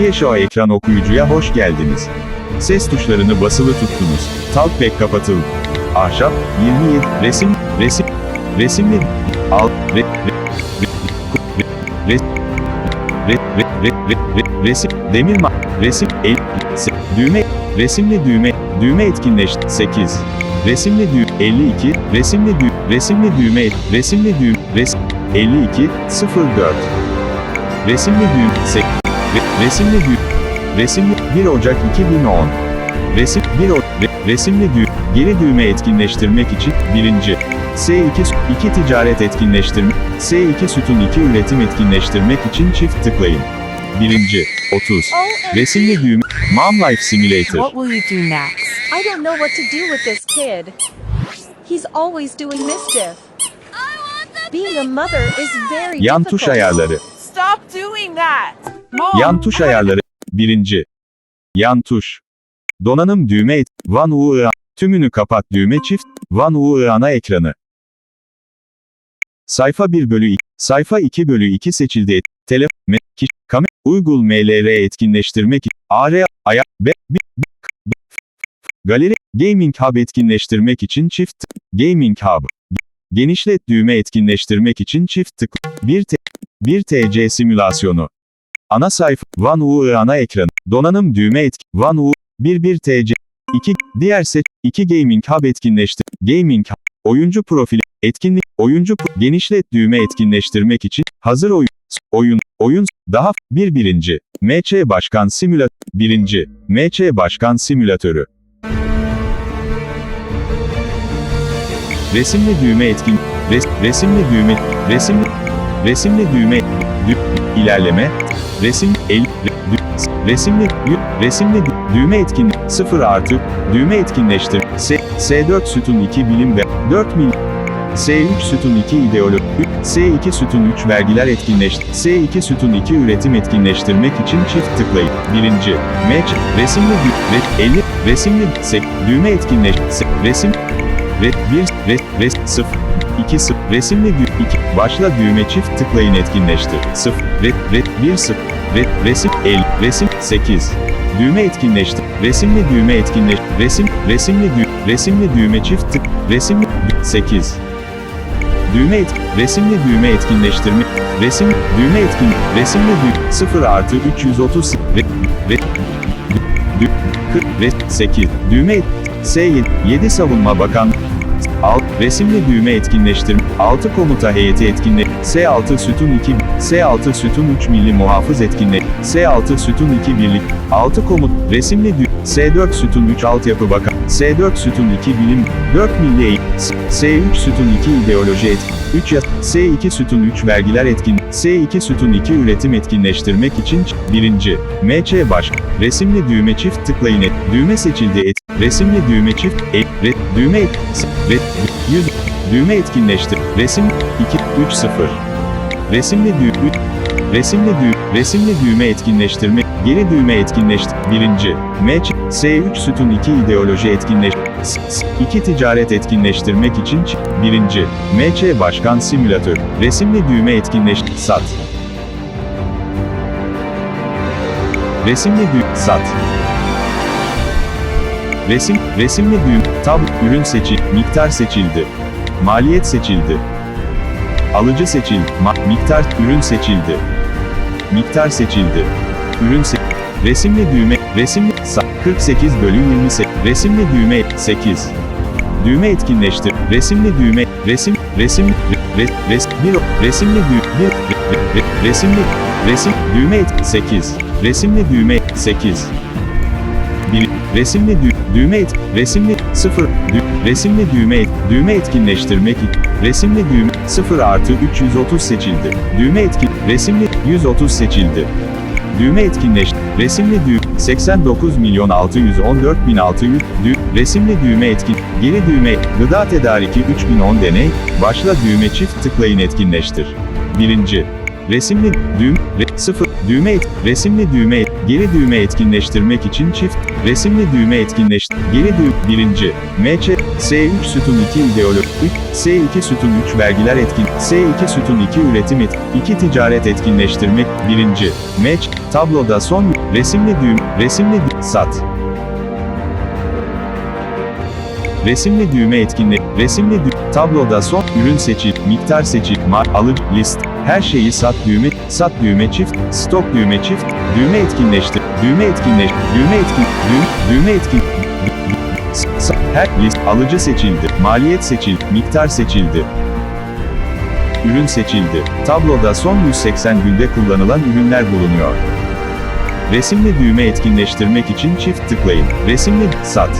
GSO ekran okuyucuya hoş geldiniz. Ses tuşlarını basılı tuttunuz. Talkback kapatıldı. Ahşap, 27, resim, resim, resimli, al, re, re, re, re, re, re, re, re, re, re, resim, demir ma, resim, el, se, düğme, resimli düğme, düğme etkinleş, 8. Resimli düğüm, 52, resimli düğüm, resimli düğme, resimli düğüm, resim, 52, 04. Resimli düğüm, sek, re, resimli düğüm, resimli, 1 Ocak 2010. Resim, 1 o, re, resimli düğüm, geri düğme etkinleştirmek için, birinci. S2, sü- 2 ticaret etkinleştirme, S2 sütun 2 üretim etkinleştirmek için çift tıklayın. Birinci, 30. Resimli düğüm, Mom Life Simulator. What will you do next? I don't know what to do with this kid. He's always doing mischief. Being a mother is very Yan tuş difficult. ayarları. Stop doing that! Yan tuş ayarları. Birinci. Yan tuş. Donanım düğme et. Van UI. Tümünü kapat düğme çift. Van UI ana ekranı. Sayfa 1 bölü 2. Sayfa 2 bölü 2 seçildi. Et. Tele. Me. Ki. Kame. Uygul MLR etkinleştirmek. AR. Aya. B. B. B. B- Galeri. Gaming Hub etkinleştirmek için çift. Gaming Hub. Genişlet düğme etkinleştirmek için çift tık. 1 T. 1 TC simülasyonu. Ana sayfa, One UI ana ekranı, donanım düğme etki, One UI, 11 TC, 2, diğer seç, 2 Gaming Hub etkinleştir, Gaming Hub, oyuncu profili, etkinlik, oyuncu, genişlet düğme etkinleştirmek için, hazır oyun, oyun, oyun, daha, bir birinci, MC Başkan Simülatör, birinci, MC Başkan Simülatörü. Resimli düğme etkin, res, resimli düğme, resimli, resimli düğme, dü, ilerleme, resim, el, re- dü- resimli, yü- resimli dü- düğme etkin, 0 artı, düğme etkinleştir, S, S4 sütun 2 bilim ve 4 mil, S3 sütun 2 ideoloji, S2 sütun 3 vergiler etkinleştir, S2 sütun 2 üretim etkinleştirmek için çift tıklayın. Birinci, match, resimli, re, 50, resimli, sek, düğme etkinleş, resim, Re, 1, re, res, 0, 2, 0, resimli dü, 2, başla düğme çift tıklayın etkinleştir, 0, re, re, 1, 0, re, resim, el, resim, 8, düğme etkinleştir, resimli düğme etkinleş, resim, resimli dü, resimli düğme çift tık, resimli, dü, 8, düğme et, resimli düğme etkinleştirme, resim, düğme etkin, resimli dü, 0 artı 330, re, re, dü, 40, re, 8, düğme et, S7, 7 Savunma Bakan, Alt, resimli düğme etkinleştirme, 6 komuta heyeti etkinle, S6 sütun 2, S6 sütun 3 milli muhafız etkinle, S6 sütun 2 birlik, 6 komut, resimli dü, S4 sütun 3 altyapı bakan, S4 sütun 2 bilim, 4 milli eğitim, S3 sütun 2 ideoloji etkin, 3 yat, S2 sütun 3 vergiler etkin, S2 sütun 2 üretim etkinleştirmek için, 1. MC baş, resimli düğme çift tıklayın et, düğme seçildi et, resimli düğme çift, et, re, düğme et, s- re, dü- yüz, düğme etkinleştir, resim, 2, 3, 0. Resimli düğme, resimli düğme, resimli düğme etkinleştirme, geri düğme etkinleştir, 1. MC, S3 sütun 2 ideoloji etkinleş, S- S- 2 ticaret etkinleştirmek için, 1. MC Başkan Simülatör, resimli düğme etkinleş, sat. Resimli düğüm, sat. Resim, resimli düğüm, tab, ürün seçil, miktar seçildi. Maliyet seçildi. Alıcı seçildi, ma, miktar, ürün seçildi. Miktar seçildi. Ürün se resimli düğme, resimli, sa, 48 bölü 28, resimli düğme, 8. Düğme etkinleştir, resimli düğme, resim, resim, re, re, res, bir, resimli düğme, bir, re, re, resimli, resim, düğme, et, 8. Resimli düğme, 8. Resimli dü, düğme et, resimli, 0, dü, resimli düğme et, düğme etkinleştirmek, resimli düğme, 0 artı 330 seçildi. Düğme etkin, resimli, 130 seçildi. Düğme etkinleş, resimli düğüm, 89 milyon 614 bin 600, dü, resimli düğme etkin, geri düğme, gıda tedariki 3010 deney, başla düğme çift tıklayın etkinleştir. Birinci, resimli, düğüm, re, 0, düğme et, resimli düğme, et, geri düğme etkinleştirmek için çift, resimli düğme etkinleş, geri düğüm, birinci, MÇ, S3 sütun 2 ideoloji, 3, S2 sütun 3 vergiler etkin, S2 sütun 2 üretim et, 2 ticaret etkinleştirmek, birinci, meç, tabloda son, resimli düğüm, resimli düğüm, sat. Resimli düğme etkinle, resimli dü- tabloda son, ürün seçil, miktar seçil, mar, alıcı, list, her şeyi sat düğme, sat düğme çift, stok düğme çift, düğme etkinleştir, düğme etkinleş, düğme etkin, düğüm, düğme etkin, her list, alıcı seçildi, maliyet seçildi, miktar seçildi. Ürün seçildi. Tabloda son 180 günde kullanılan ürünler bulunuyor. Resimli düğme etkinleştirmek için çift tıklayın. Resimli, sat.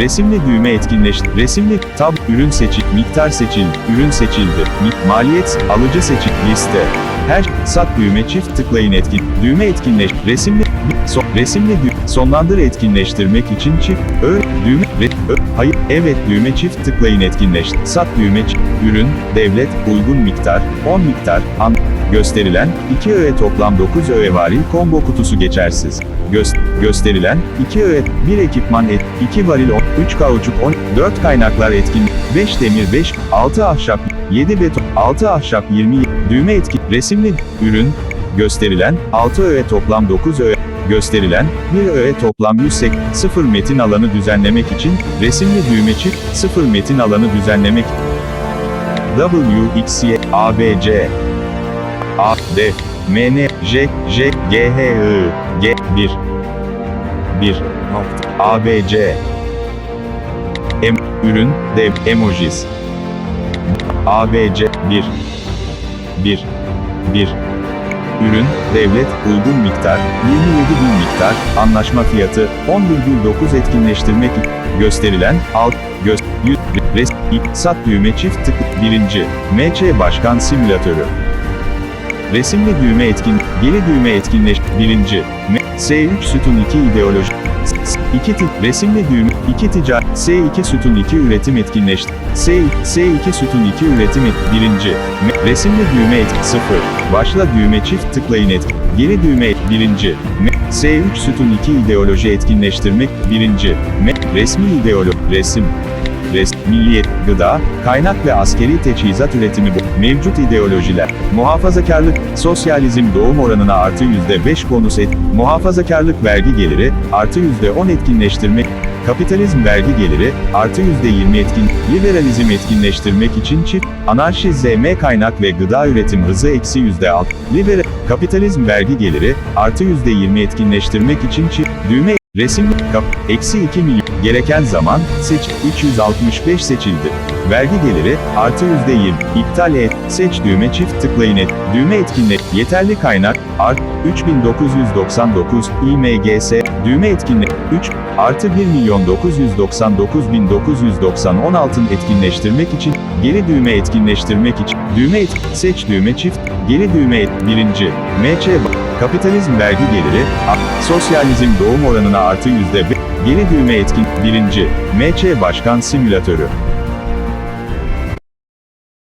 Resimli düğme etkinleş, resimli, tab, ürün seçil, miktar seçil, ürün seçildi, mi, maliyet, alıcı seçil, liste. Her, sat düğme çift tıklayın etkin, düğme etkinleş, resimli, son, resimli dü, sonlandır etkinleştirmek için çift, ö, düğme, re, ö, hayır, evet düğme çift tıklayın etkinleş, sat düğme çift, ürün, devlet, uygun miktar, 10 miktar, an, gösterilen, 2 öğe toplam 9 öğe varil combo kutusu geçersiz. Göz, gösterilen, 2 öğe, 1 ekipman et, 2 varil 10, 3 kauçuk 10, 4 kaynaklar etkin, 5 demir 5, 6 ahşap, 7 beton, 6 ahşap 20, düğme etkin, resimli, ürün, gösterilen, 6 öğe toplam 9 öğe, gösterilen, 1 öğe toplam 100 0 metin alanı düzenlemek için, resimli düğme çift, 0 metin alanı düzenlemek, W, X, Y, A, D, M, N, J, J, G, H, I, G, 1, 1, nokta, A, B, C, M, ürün, dev, emojis, A, B, C, 1, 1, 1, ürün, devlet, uygun miktar, 27 bin miktar, anlaşma fiyatı, 10,9 etkinleştirmek, gösterilen, alt, göz, yüz, res, sat düğme çift tık, birinci, MC Başkan Simülatörü. Resimli düğme etkin, geri düğme etkinleş, birinci, M, S3 sütun 2 ideoloji, S- S- 2 tip, resimli düğme, 2 ticaret, S2 sütun 2 üretim etkinleş, S, S2 sütun 2 üretim et, birinci, M, resimli düğme et, 0, başla düğme çift tıklayın et, geri düğme et, birinci, M, S3 sütun 2 ideoloji etkinleştirmek, birinci, M, resmi ideoloji, resim, Res, milliyet, gıda, kaynak ve askeri teçhizat üretimi bu. Mevcut ideolojiler. Muhafazakarlık, sosyalizm doğum oranına artı %5 bonus et, muhafazakarlık vergi geliri, artı %10 etkinleştirmek, kapitalizm vergi geliri, artı %20 etkin, liberalizm etkinleştirmek için çift, anarşi ZM kaynak ve gıda üretim hızı eksi %6, liberal, kapitalizm vergi geliri, artı %20 etkinleştirmek için çift, düğme, resim, kap, eksi 2 milyon, gereken zaman, seç, 365 seçildi. Vergi geliri, artı %20, iptal et, seç düğme çift tıklayın et, düğme etkinle, yeterli kaynak, art, 3999, IMGS, düğme etkinle, 3, artı 1 milyon 999 bin 990 altın etkinleştirmek için, geri düğme etkinleştirmek için, düğme et, seç düğme çift, geri düğme et, birinci, MC, kapitalizm vergi geliri, sosyalizm doğum oranına artı %5, geri düğme etkin, birinci, MC Başkan Simülatörü.